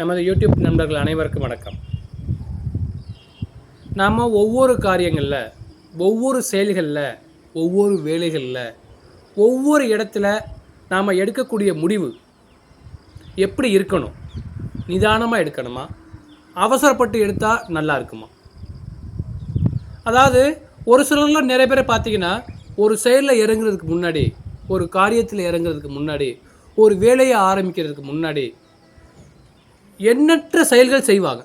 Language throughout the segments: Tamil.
நமது யூடியூப் நண்பர்கள் அனைவருக்கும் வணக்கம். நாம் ஒவ்வொரு காரியங்களில் ஒவ்வொரு செயல்களில் ஒவ்வொரு வேலைகளில் ஒவ்வொரு இடத்துல நாம் எடுக்கக்கூடிய முடிவு எப்படி இருக்கணும்? நிதானமாக எடுக்கணுமா? அவசரப்பட்டு எடுத்தால் நல்லா இருக்குமா? அதாவது ஒரு சிலர்லாம் நிறைய பேரை பார்த்தீங்கன்னா ஒரு செயலில் இறங்குறதுக்கு முன்னாடி ஒரு காரியத்தில் இறங்குறதுக்கு முன்னாடி ஒரு வேலையை ஆரம்பிக்கிறதுக்கு முன்னாடி எண்ணற்ற செயல்கள் செய்வாங்க.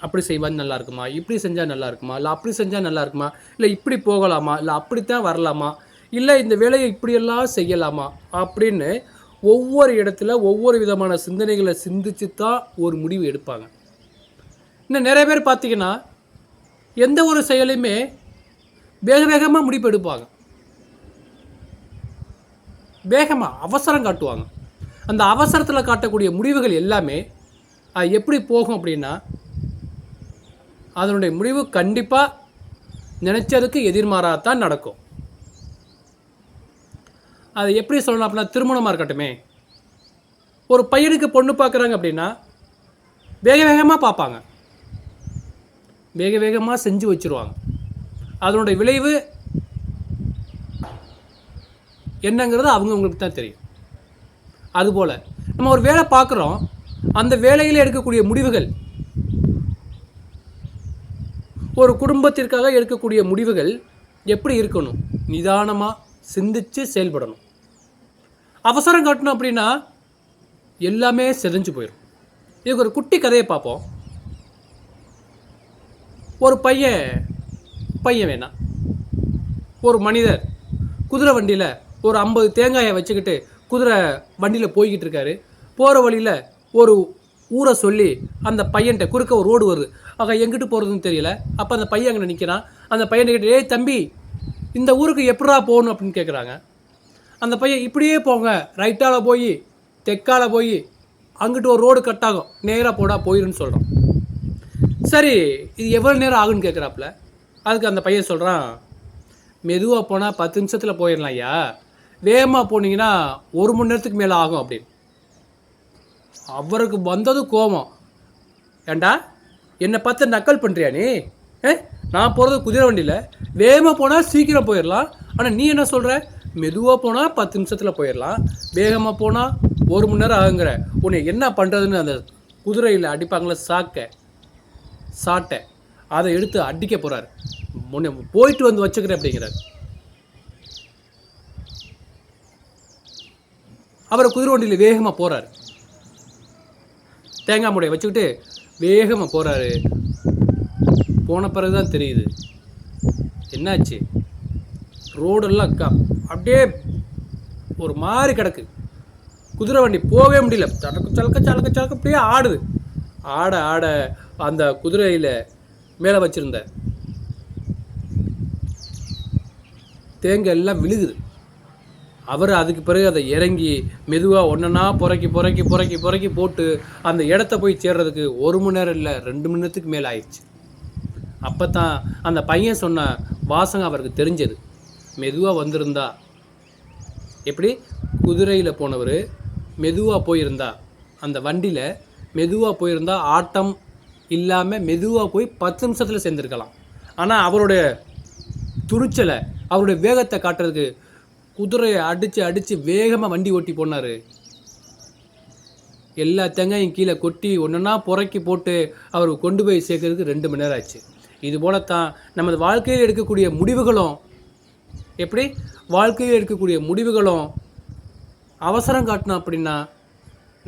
அப்படி செய்வாங்க நல்லா இருக்குமா? இப்படி செஞ்சால் நல்லா இருக்குமா? இல்லை அப்படி செஞ்சால் நல்லா இருக்குமா? இல்லை இப்படி போகலாமா? இல்லை அப்படித்தான் வரலாமா? இல்லை இந்த வேலையை இப்படியெல்லாம் செய்யலாமா? அப்படின்னு ஒவ்வொரு இடத்துல ஒவ்வொரு விதமான சிந்தனைகளை சிந்திச்சு தான் ஒரு முடிவு எடுப்பாங்க. இன்னும் நிறைய பேர் பார்த்தீங்கன்னா எந்த ஒரு செயலையுமே வேக வேகமாக முடிவு எடுப்பாங்க. வேகமாக அவசரம் காட்டுவாங்க. அந்த அவசரத்தில் காட்டக்கூடிய முடிவுகள் எல்லாமே அது எப்படி போகும் அப்படின்னா அதனுடைய முடிவு கண்டிப்பாக நினச்சதுக்கு எதிர்மாறாக தான் நடக்கும். அது எப்படி சொல்லணும் அப்படின்னா திருமணமாக இருக்கட்டுமே. ஒரு பையனுக்கு பொண்ணு பார்க்குறாங்க அப்படின்னா வேக வேகமாக பார்ப்பாங்க. வேக வேகமாக செஞ்சு வச்சுருவாங்க. அதனுடைய விளைவு என்னங்கிறது அவங்கவுங்களுக்கு தான் தெரியும். அதுபோல் நம்ம ஒரு வேலை பார்க்குறோம். அந்த வேலையில் எடுக்கக்கூடிய முடிவுகள். ஒரு குடும்பத்திற்காக எடுக்கக்கூடிய முடிவுகள் எப்படி இருக்கணும்? நிதானமாக சிந்திச்சு செயல்படணும். அவசரம் காட்டணும் அப்படின்னா எல்லாமே செதஞ்சு போயிடும் இதுக்கு ஒரு குட்டி கதையை பார்ப்போம். ஒரு பையன் பையன் வேணாம். ஒரு மனிதர் குதிரை வண்டியில் ஒரு ஐம்பது தேங்காயை வச்சுக்கிட்டு குதிரை வண்டியில் போய்கிட்டு இருக்காரு. போகிற வழியில் ஒரு ஊரை சொல்லி அந்த பையன்கிட்ட குறுக்க ஒரு ரோடு வருது. ஆக எங்கிட்டு போகிறதுன்னு தெரியல. அப்போ அந்த பையன் அங்கே நிற்கிறான் அந்த பையன்கிட்ட ஏய் தம்பி இந்த ஊருக்கு எப்படா போகணும்? அப்படின்னு கேட்குறாங்க அந்த பையன் இப்படியே போங்க. ரைட்டால் போய் தெற்கால போய் அங்கிட்டு ஒரு ரோடு கட் ஆகும். நேராக போடா போயிருன்னு சொல்கிறோம் சரி இது எவ்வளோ நேரம் ஆகுன்னு கேட்குறாப்புல அதுக்கு அந்த பையன் சொல்கிறான் மெதுவாக போனால் பத்து நிமிஷத்தில் போயிடலாம் ஐயா. வேகமாக போனீங்கன்னா ஒரு மணி நேரத்துக்கு மேலே ஆகும் அப்படின்னு. அவருக்கு வந்தது கோபம். ஏண்டா? என்னை பார்த்து நக்கல் பண்ணுறியா நீ? ஏ நான் போகிறது குதிரை வண்டியில். வேகமாக போனால் சீக்கிரம் போயிடலாம் ஆனால் நீ என்ன சொல்கிற மெதுவாக போனால் பத்து நிமிஷத்தில் போயிடலாம் வேகமாக போனால் ஒரு மணி நேரம் ஆகுங்கிற. உன்னை என்ன பண்ணுறதுன்னு அந்த குதிரையில் அடிப்பாங்களே சாக்க. சாட்டை. அதை எடுத்து அடிக்க போகிறார் முன்ன போயிட்டு வந்து வச்சுக்கிறேன் அப்படிங்கிறார். அவர் குதிரை வண்டியில் வேகமாக போகிறார் தேங்காய் மூடையை வச்சுக்கிட்டு வேகமாக போகிறாரு போன பிறகு தான் தெரியுது. என்னாச்சு? ரோடெல்லாம் க அப்படியே ஒரு மாதிரி கிடக்கு. குதிரை வண்டி போகவே முடியல. சலக்க சலக்க சலக்க சலக்க அப்படியே ஆடுது. ஆட ஆட அந்த குதிரையில் மேலே வச்சுருந்த தேங்காய் எல்லாம் விழுகுது. அவர் அதுக்கு பிறகு அதை இறங்கி மெதுவாக ஒன்றா புறக்கி புறக்கி புறக்கி புறக்கி போட்டு அந்த இடத்த போய் சேர்றதுக்கு ஒரு மணி நேரம் இல்லை ரெண்டு மணி நேரத்துக்கு மேலே ஆயிடுச்சு. அப்போ தான் அந்த பையன் சொன்ன வாசகம் அவருக்கு தெரிஞ்சது. மெதுவாக வந்திருந்தா. எப்படி? குதிரையில் போனவர் மெதுவாக போயிருந்தா. அந்த வண்டியில் மெதுவாக போயிருந்தா ஆட்டம் இல்லாமல் மெதுவாக போய் பத்து நிமிஷத்தில் சேர்ந்துருக்கலாம். ஆனால் அவருடைய துணிச்சலை அவருடைய வேகத்தை காட்டுறதுக்கு குதிரையை அடித்து அடித்து வேகமாக வண்டி ஓட்டி போனார். எல்லா தேங்காயும் கீழே கொட்டி ஒன்றுனா புறக்கி போட்டு அவர் கொண்டு போய் சேர்க்கறதுக்கு ரெண்டு மணி நேரம் ஆச்சு. இது போலத்தான் நமது வாழ்க்கையில் எடுக்கக்கூடிய முடிவுகளும் எப்படி? வாழ்க்கையில் எடுக்கக்கூடிய முடிவுகளும் அவசரம் காட்டணும் அப்படின்னா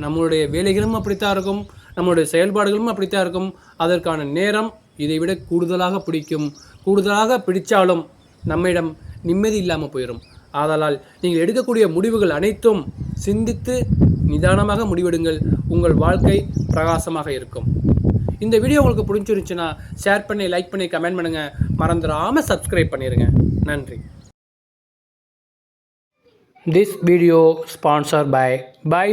நம்மளுடைய வேலைகளும் அப்படித்தான் இருக்கும் நம்மளுடைய செயல்பாடுகளும் அப்படித்தான் இருக்கும். அதற்கான நேரம் இதை விட கூடுதலாக பிடிக்கும். கூடுதலாக பிடித்தாலும் நம்மிடம் நிம்மதி இல்லாமல் போயிடும் ஆதலால் நீங்கள் எடுக்கக்கூடிய முடிவுகள் அனைத்தும் சிந்தித்து நிதானமாக முடிவெடுங்கள். உங்கள் வாழ்க்கை பிரகாசமாக இருக்கும். இந்த வீடியோ உங்களுக்கு பிடிச்சிருந்துச்சுன்னா ஷேர் பண்ணி லைக் பண்ணி கமெண்ட் பண்ணுங்கள் மறந்துடாமல் சப்ஸ்கிரைப் பண்ணிடுங்க நன்றி. This video sponsored by Buy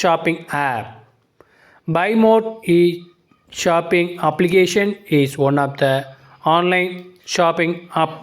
shopping app app. Buy Mode e shopping application is one of the online shopping app